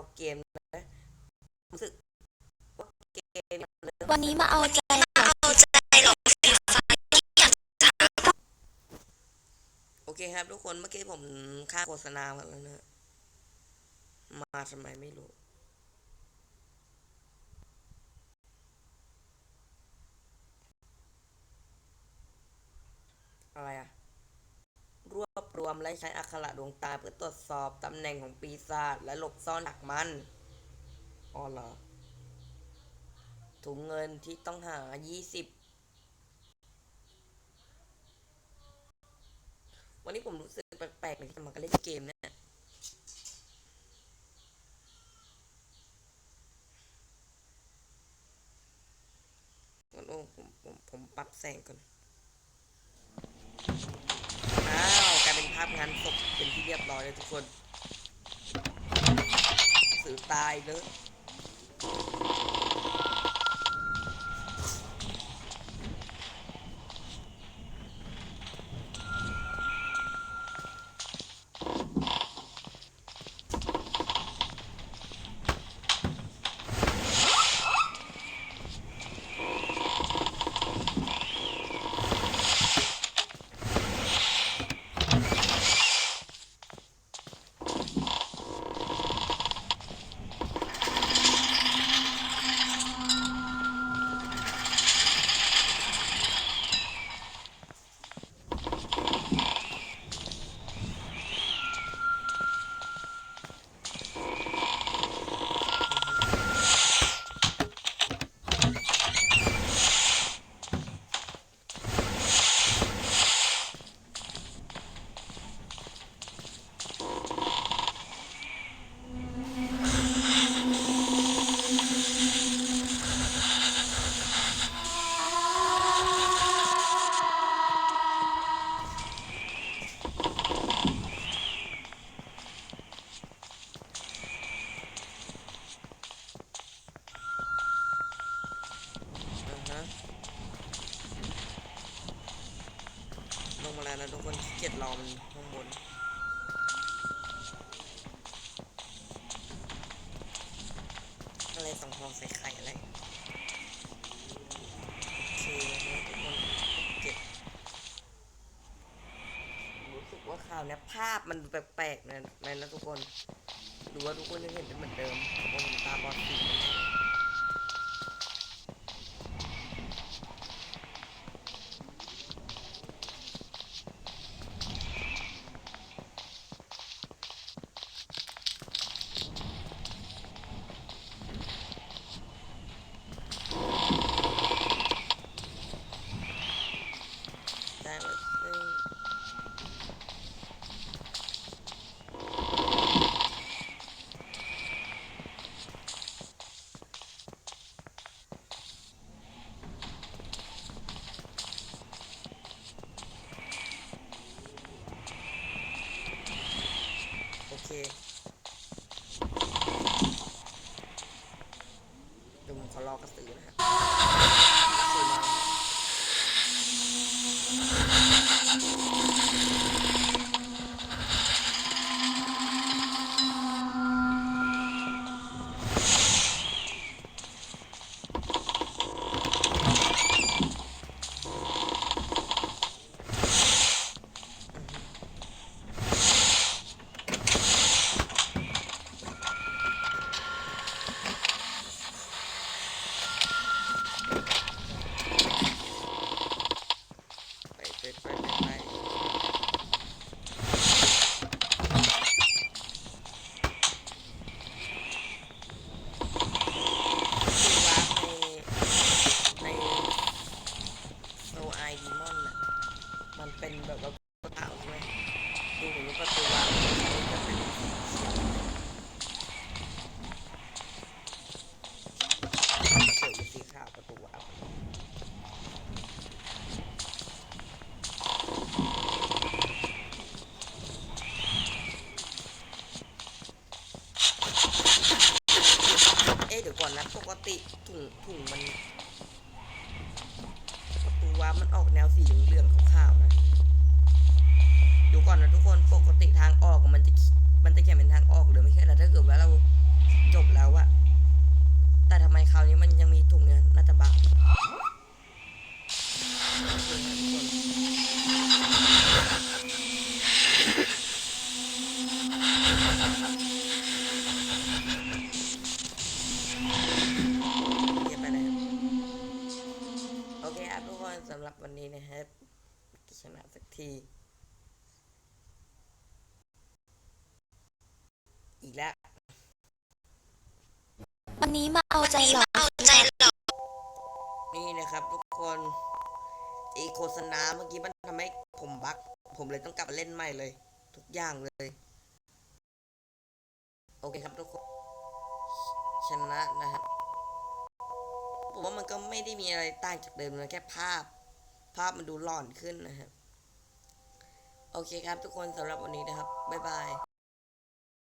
เขาเกมนะรู้สึกว่าเกมมันเริ่มวันนี้มาเอาใจเหรอโอเคครับทุกคนเมื่อกี้ผมค่าโฆษณามาแล้วนะมาทำไมไม่รู้อะ รวมและใช้อักขระดวงตาเพื่อตรวจสอบตำแหน่งของปีศาจและหลบซ่อนดักมันอ๋อเหรอถุงเงินที่ต้องหา 20 วันนี้ผมรู้สึกแปลกๆเลยที่มันก็เล่นเกมเนี่ยงั้นโอ้ผมผมผมปรับแสงก่อน อ้าวกลายเป็นภาพ งานศพเป็นที่เรียบร้อยแลยทุกคนสื่อตายเลย ลงมาแล้วนะทุกคนเกียจรอมันข้างบนอะไรสองฟองใส่ไข่อะไรโอเคนะทุกคนเก็บรู้สึกว่าข่าวเนี้ยภาพมันแปลกๆนะนะนะทุกคน ดูว่าทุกคนยังเห็นเป็นเหมือนเดิมผมตาบอดสีมันแน่ ได้เลยซึ่งโอ เคเดี๋ยวผมขอรอกระสือนะฮะกระสือมา ไปไปไปไปไปคือวาร์ปในในโซไอดีมอนน่ะมันเป็นแบบว่าเต่าใช่ไหมดูเหมือนว่าประตูวาร์ปมันจะเป็นสีเขียวเขียวหรือสีขาวประตูวาร์ป เอ๊ะเดี๋ยวก่อนนะ ปกติ ถุงถุงมันประตูวาร์ปมันออกแนวสีเหลืองๆขาวๆนะดูก่อนนะทุกคนปกติทางออกมันจะมันจะเขียนเป็นทางออกหรือไม่ใช่แต่ถ้าเกิดว่าเราจบแล้วอะแต่ทำไมคราวนี้มันยังมีถุงเนี่ยน่าจะบาปโอเคครับทุกคนเก็บไปนะครับโอเคครับทุกคนสำหรับวันนี้นะครับชนะสัก ทีอีกแล้ว วันนี้มาเอาใจหลอกเอานี่นะครับทุกคนอีโฆษณาเมื่อกี้มันทำให้ผมบัก ผมเลยต้องกลับมาเล่นใหม่เลย ทุกอย่างเลย โอเคครับทุกคน ชนะนะครับผมว่ามันก็ไม่ได้มีอะไรต่างจากเดิมเลยแค่ภาพ ภาพมันดูหลอนขึ้นนะครับ โอเคครับทุกคนสำหรับวันนี้นะครับ บ๊ายบาย